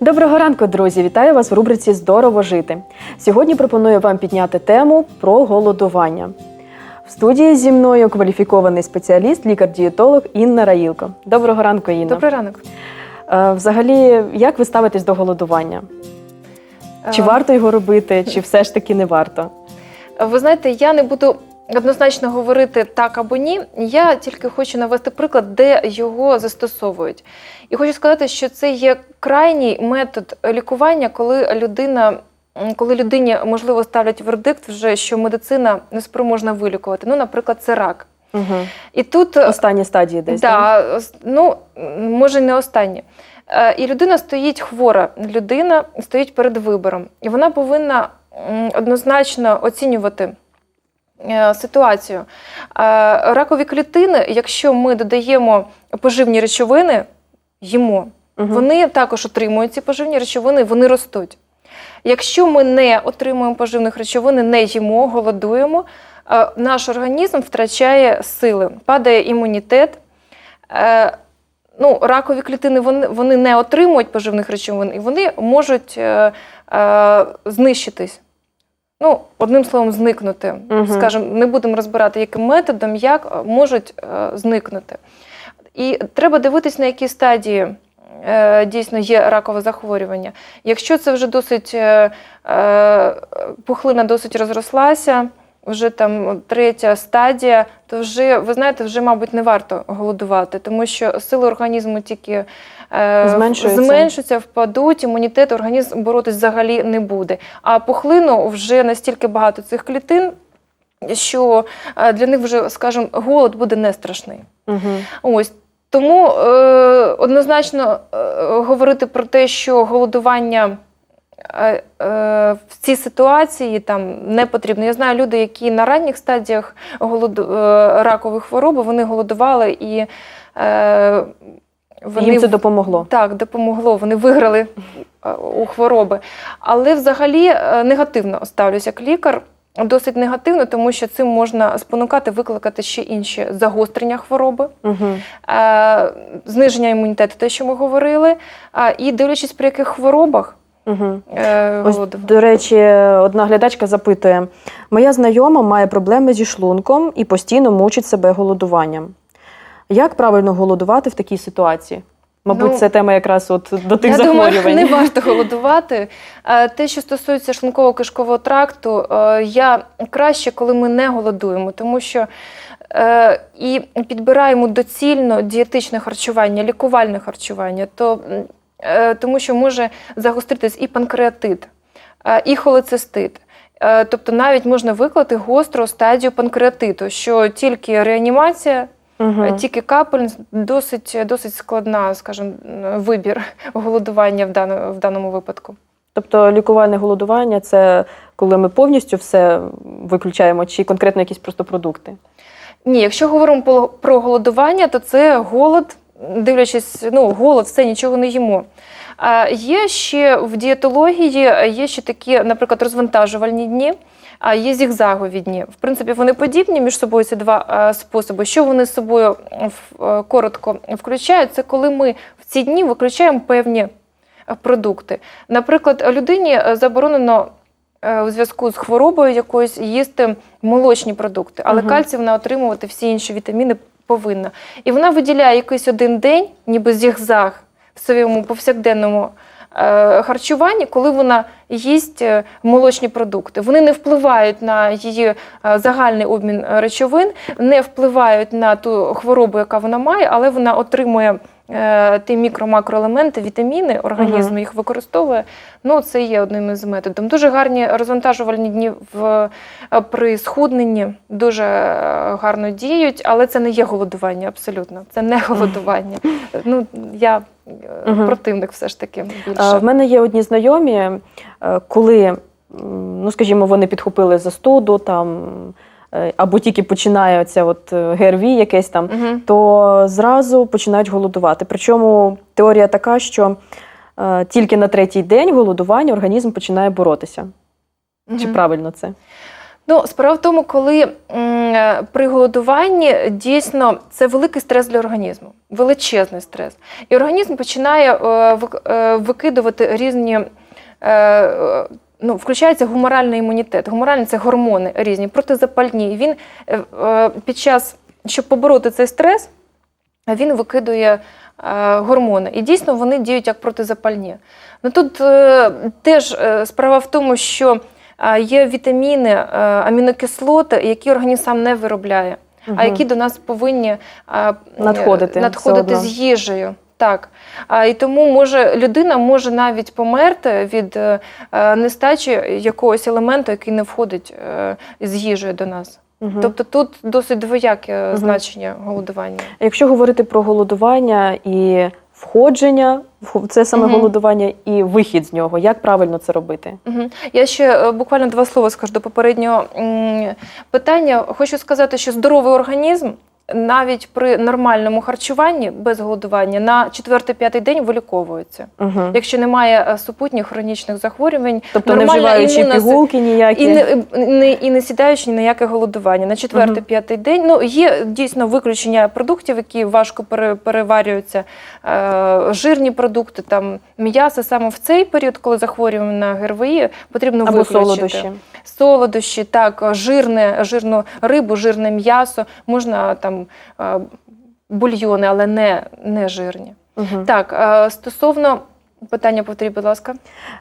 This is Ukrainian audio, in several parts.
Доброго ранку, друзі! Вітаю вас в рубриці Здорово жити. Сьогодні пропоную вам підняти тему про голодування. В студії зі мною кваліфікований спеціаліст, лікар-дієтолог Інна Раїлко. Доброго ранку, Інна. Добрий ранок. Е, Взагалі, як ви ставитесь до голодування? Чи Е, варто його робити, чи все ж таки не варто? Ви знаєте, я не буду однозначно говорити так або ні. Я тільки хочу навести приклад, де його застосовують. І хочу сказати, що це є крайній метод лікування, коли людина. Коли людині можливо ставлять вердикт, вже що медицина не спроможна вилікувати. Ну, наприклад, це рак. Угу. І тут Останні стадії десь. Да, ну, може, не останнє. Е, І людина стоїть хвора, людина стоїть перед вибором. І вона повинна однозначно оцінювати е, ситуацію. Е, Ракові клітини, якщо ми додаємо поживні речовини, їмо, Мгм. вони також отримують ці поживні речовини, вони ростуть. Якщо ми не отримуємо поживних речовин, не їмо, голодуємо, е, наш організм втрачає сили, падає імунітет. Е, Ну, ракові клітини вони, вони не отримують поживних речовин і вони можуть е, е, знищитись. Ну, одним словом, зникнути. Угу. Скажемо, не будемо розбирати, яким методом, як е, можуть е, зникнути. І треба дивитись, на якій стадії е, дійсно є ракове захворювання. Якщо це вже досить е, е, пухлина досить розрослася, вже там третя стадія, то вже, ви знаєте, вже, мабуть, не варто голодувати, тому що сили організму тільки е, Зменшуються. зменшуються, впадуть, імунітет, організм боротись взагалі не буде. А пухлину вже настільки багато цих клітин, що е, для них вже, скажімо, голод буде не страшний. Угу. Ось тому е, однозначно е, говорити про те, що голодування в цій ситуації там не потрібно. Я знаю люди, які на ранніх стадіях голоду, е, ракової хвороби вони голодували і е, вони Їм це допомогло. так, допомогло. Вони виграли е, у хвороби. Але взагалі е, негативно ставлюся як лікар. Досить негативно, тому що цим можна спонукати, викликати ще інші загострення хвороби, Угу. е, зниження імунітету, те, що ми говорили. І дивлячись, при яких хворобах Угу. е, Ось, до речі, одна глядачка запитує: моя знайома має проблеми зі шлунком і постійно мучить себе голодуванням. Як правильно голодувати в такій ситуації? Мабуть, Ну, це тема якраз от до тих Я захворювань. думаю, не варто голодувати. Е, Те, що стосується шлунково-кишкового тракту, е, я краще, коли ми не голодуємо, тому що е, і підбираємо доцільно дієтичне харчування, лікувальне харчування, то, тому що може загостритись і панкреатит, е, і холецистит. Е, Тобто навіть можна виклати гостру стадію панкреатиту, що тільки реанімація. Е, Тільки капель досить, досить складна, скажімо, вибір голодування в даному, в даному випадку. Тобто лікувальне голодування це коли ми повністю все виключаємо, чи конкретно якісь просто продукти. Ні, якщо говоримо про голодування, то це голод, дивлячись, ну, голод, все нічого не їмо. А є ще в дієтології є ще такі, наприклад, розвантажувальні дні. А є зігзагові дні. В принципі, вони подібні між собою ці два способи. Що вони з собою е, коротко включають, це коли ми в ці дні виключаємо певні е, продукти. Наприклад, людині е, заборонено у зв'язку з хворобою якоюсь їсти молочні продукти, але Мгм. кальцій вона отримувати всі інші вітаміни повинна. І вона виділяє якийсь один день, ніби зігзаг в своєму повсякденному е, харчуванні, коли вона їсть е, молочні продукти. Вони не впливають на її е, загальний обмін речовин, не впливають на ту хворобу, яка вона має, але вона отримує ті мікро-макроелементи, вітаміни, організм Мгм. їх використовує. Ну, це є одним із методів. Дуже гарні розвантажувальні дні в, е, при схудненні дуже е, гарно діють, але це не є голодування абсолютно. Це не голодування. Ну, я е, Мгм. противник все ж таки більше. А, В мене є одні знайомі, е, коли, ну скажімо, вони підхопили застуду там. Е, Або тільки починає оце от е, ГРВІ якесь там, Мгм. то зразу починають голодувати. Причому теорія така, що е, тільки на третій день голодування організм починає боротися. Чи правильно це? Ну, справа в тому, коли м, при голодуванні дійсно це великий стрес для організму, величезний стрес. І організм починає е, е, викидувати різні. е, Ну, включається гуморальний імунітет. Гуморальний це гормони різні, протизапальні. Він е, е, під час, щоб побороти цей стрес, він викидує е, гормони. І дійсно вони діють як протизапальні. Ну тут теж справа в тому, що є вітаміни, амінокислоти, які організм сам не виробляє, а які до нас повинні Надходити надходити з їжею. Так, а, і тому може людина може навіть померти від е, е, нестачі якогось елементу, який не входить е, з їжею до нас. Мгм. Тобто тут досить двояке Мгм. значення голодування. Якщо говорити про голодування і входження, в- це саме Мгм. голодування і вихід з нього, як правильно це робити? Мгм. Я ще буквально два слова скажу до попереднього питання. Хочу сказати, що здоровий організм навіть при нормальному харчуванні без голодування на 4-5 день виліковується. Угу. Якщо немає е, супутніх хронічних захворювань, Тобто не вживаючи імунна си- пігулки ніякі. І не, не, і не сідаючи ні на яке голодування на четвертий-п'ятий день. Ну є дійсно виключення продуктів, які важко пере, переварюються. Е, жирні продукти, там м'ясо саме в цей період, коли захворюємо на ГРВІ, потрібно Або виключити. солодощі. Солодощі, так, жирне, жирну рибу, жирне м'ясо, можна там е, бульйони, але не, не жирні. Угу. Так, е, стосовно питання повторіть, будь ласка.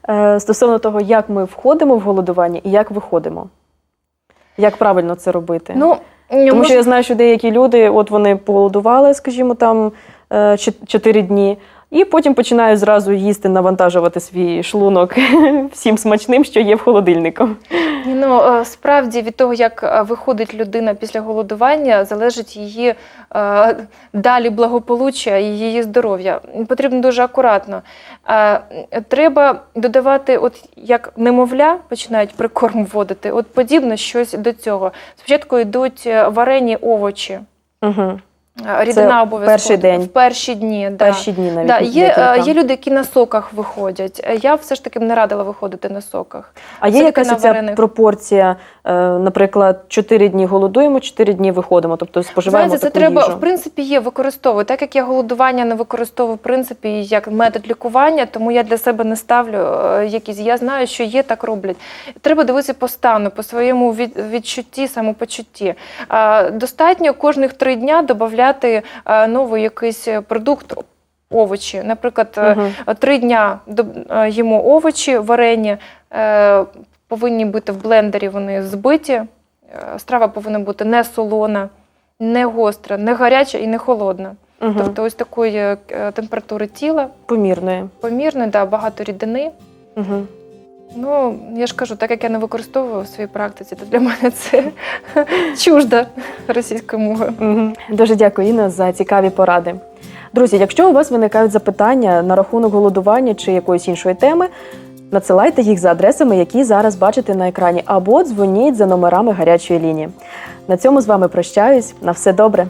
Е, стосовно того, як ми входимо в голодування і як виходимо. Як правильно це робити? Ну, Тому мож- що я знаю, що деякі люди, от вони поголодували, скажімо, там 4 дні, і потім починають зразу їсти, навантажувати свій шлунок всім смачним, що є в холодильнику. Ну е, справді від того, як е, виходить людина після голодування, залежить її е, далі благополуччя і її здоров'я. Потрібно дуже акуратно. Треба додавати, от як немовля починають прикорм вводити, от подібне щось до цього. Спочатку йдуть варені овочі. Угу. Рідина обов'язково перший день. в перші дні. Да. Перші дні навіть. Да, є, е, є люди, які на соках виходять. Е, Я все ж таки б не радила виходити на соках. А є якась варених. пропорція, е, наприклад, 4 дні голодуємо, 4 дні виходимо, тобто споживаємо Знаєте, це треба, їжу. в принципі, є використовую. Так як я голодування не використовую в принципі як метод лікування, тому я для себе не ставлю якісь. Я знаю, що є, так роблять. Треба дивитися по стану, по своєму відчутті, самопочутті. Достатньо кожних три дня додати новий якийсь продукт. Овочі, наприклад, е, Мгм. три дня е, їмо овочі варені, е, повинні бути в блендері вони збиті. Е, Страва повинна бути не солона, не гостра, не гаряча і не холодна. Мгм. Тобто ось такої е, температури тіла, Помірної. помірної, да, багато рідини. Угу. Ну, я ж кажу, так як я не використовую в своїй практиці, то для мене це чужда російської мови. Дуже дякую, Інна, за цікаві поради. Друзі, якщо у вас виникають запитання на рахунок голодування чи якоїсь іншої теми, надсилайте їх за адресами, які зараз бачите на екрані, або дзвоніть за номерами гарячої лінії. На цьому з вами прощаюсь. На все добре.